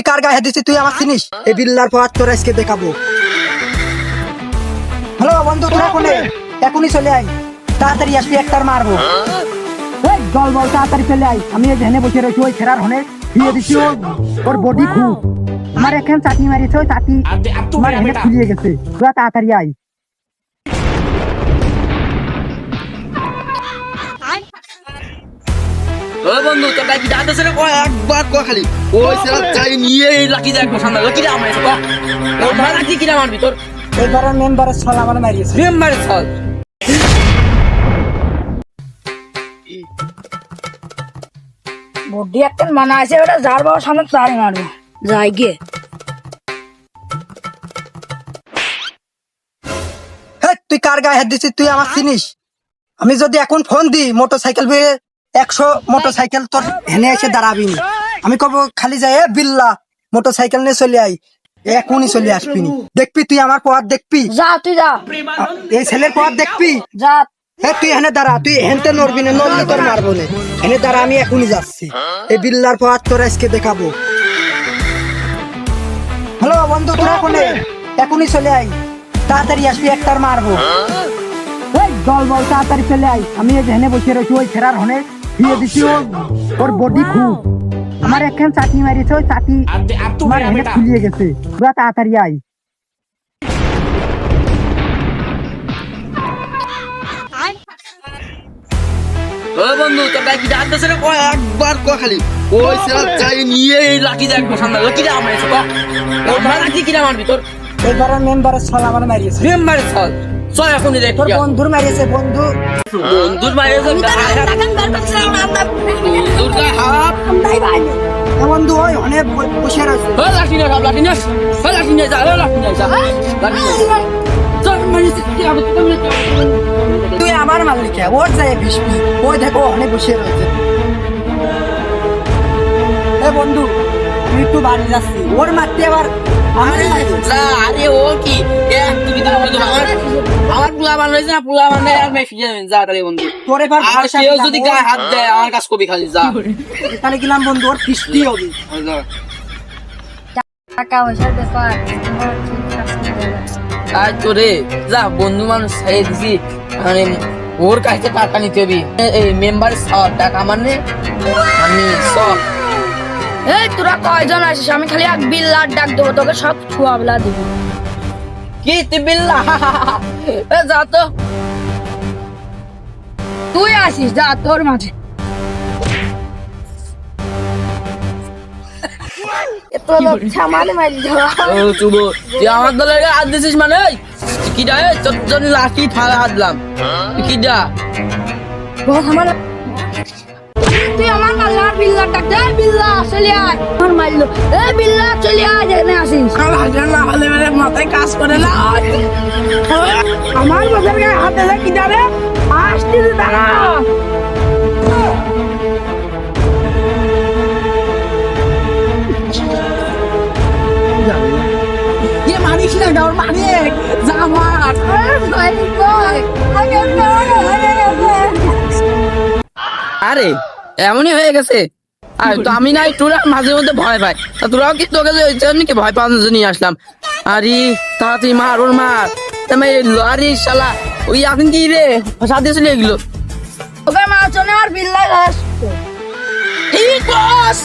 তুই কার গায়ে দিছি দিছিস? তুই আমার চিনিস। এই বিল্লার পর তোর আজকে দেখাবো। হ্যালো বন্ধু তোরা কোনে? এখনই চলে আয়। তাড়াতাড়ি আসবি একটার মারবো। এই জল বল তাড়াতাড়ি চলে আয়। আমি এই ধ্যানে বসে রয়েছি ওই ফেরার হনে। দিয়ে দিছি ওর বডি খুব। আমার এখানে চাটনি মারিয়েছে ওই চাটনি আমার হেনে ফুলিয়ে গেছে। তোরা তাড়াতাড়ি আয়। ও বন্ধু তোর লাকি দাদা সেটা কয় একবার কয় খালি। ওই সেটা চাই নিয়ে এই লাকি দেখ সামনে লাকি দা কয় ও মারা কি কিনা মারবি তোর? এবারের মেম্বারের ছল আমার মারিয়েছে। মেম্বার চল বডি একটা মানা আছে ওটা যার বাবার সামনে তারে মারবো। যাই গিয়ে তুই কার গায়ে হাত দিছিস? তুই আমার চিনিস? আমি যদি এখন ফোন দিই মোটর সাইকেল বেয়ে একশো মোটর সাইকেল তোর হেনে এসে দাঁড়াবি নি। আমি কব খালি যাই এ বিল্লা মোটর সাইকেল নিয়ে চলে আই এখনই চলে আসবি নি। দেখবি তুই আমার পথ দেখবি? যা তুই যা। এই ছেলের পথ দেখবি? যা। হ্যাঁ তুই এখানে দাঁড়া তুই হেনতে নড়বি না নড়লে তোর মারবো না এনে দাঁড়া আমি এখনই যাচ্ছি। এই বিল্লার পথ তোর আজকে দেখাবো। হ্যালো বন্ধু তোরা কোনে? এখনই চলে আই তাড়াতাড়ি আসবি একটার মারবো। এই জল বল তাড়াতাড়ি চলে আই আমি এই ধ্যানে বসে রয়েছি ওই ছেড়ার হনে। দিয়ে দিছি? ওর ওর বডি খুব। আমার এখানে চাটনি মারিয়েছে ওই চাটনি আমার হেনে ফুলিয়ে গেছে। তোরা তাড়াতাড়ি আই ও বন্ধু তোর লাকি দাদা সেটা কয় একবার কয় খালি। ওই সেটা চাই নিয়ে এই লাকি দেখ সামনে। লাকি দা আমায় কয় ও মারা কি কিনা মারবি তোর? এবারের মেম্বারের ছল আমার মারিয়েছে। মেম্বার চল চল এখন দেখ তোর বন্ধুর মারিয়েছে বন্ধু। বন্ধুর বাইরে তো বন্ধুর গায়ে হাত এ বন্ধু ওই অনেক বসে রয়েছে। ও লাঠি নে সব লাঠি নে ও লাঠি নে যা ও লাঠি নে যা। লাঠি নে চল মারিস কি হবে? তুমি তুই আমার মালিক ওর যায় বিষ্পি ওই দেখো অনেক বসে রয়েছে। এ বন্ধু একটু বাড়ি যাচ্ছি। ওর মারতে আবার। যা আরে ও কি? এক তুমি তো বন্ধু আমার আমার পুলা বান রয়েছে না? পুলা বান আর মে ফিরে যাবেন যা তাহলে বন্ধু। তোর এবার আর ভরসা যদি গায়ে হাত দেয় আমার কাছে কবি খালি যা। এখানে গেলাম বন্ধু ওর ফিস্টি হবে। টাকা পয়সার ব্যাপার আর তোরে। যা বন্ধু মানুষ ছেড়ে দিছি। মানে ওর কাছে টাকা নিতে হবে। এই মেম্বার সব টাকা মানে? আমি সব। এই তোরা কয়জন আসিস আমি খালি এক বিল্লার ডাক দেবো তোকে সব ছুয়াবলা দিব। কি তিবিল্লা এ যা তো। তুই আসিস যা তোর মাঝে। তুই আমার দলের হাত দিছিস মানে? কি চোদ্দ লাঠি হাত দিলাম। কি দা বহুত আমার তুই আমার আর বিল্লা দে বিল্লা চলে আয়। আমার মারলো এ বিল্লা চলে আয় যেখানে আসিস না হলে মানে মাথায় কাজ করে না। আমার মাথার গায়ে হাত দিলে কি যাবে? আসতে দাঁড়া। না মারে আরে এমনই হয়ে গেছে। আর তো আমি নাই তোরা মাঝে মধ্যে ভয় পাই। তা তোরাও কি তোকে ওই জন্য কি ভয় পাওয়ার জন্য আসলাম? আরে তাড়াতাড়ি মার ওর মার। তুমি আরে শালা ওই এখন কি রে? সাথে চলে এগুলো। ওকে মাছনে আর বিল্লা গাছ ঠিক বস!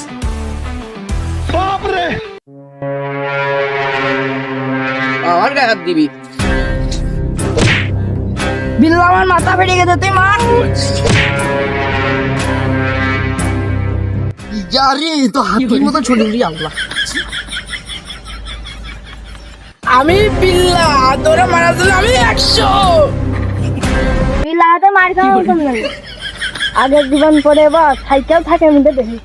আমার গায়ে হাত দিবি। বিল্লা আমার মাথা ফেটে গেছে তুই মার। আরে তো হাতির মতো ছড়ি আল্লাহ। আমি পিল্লা তোরা মারা দিল আমি একশো। বিল্লা হাতে মার খাওয়া কমে যাবে আগের জীবন পরে বা সাইকেল থাকে আমি দেখি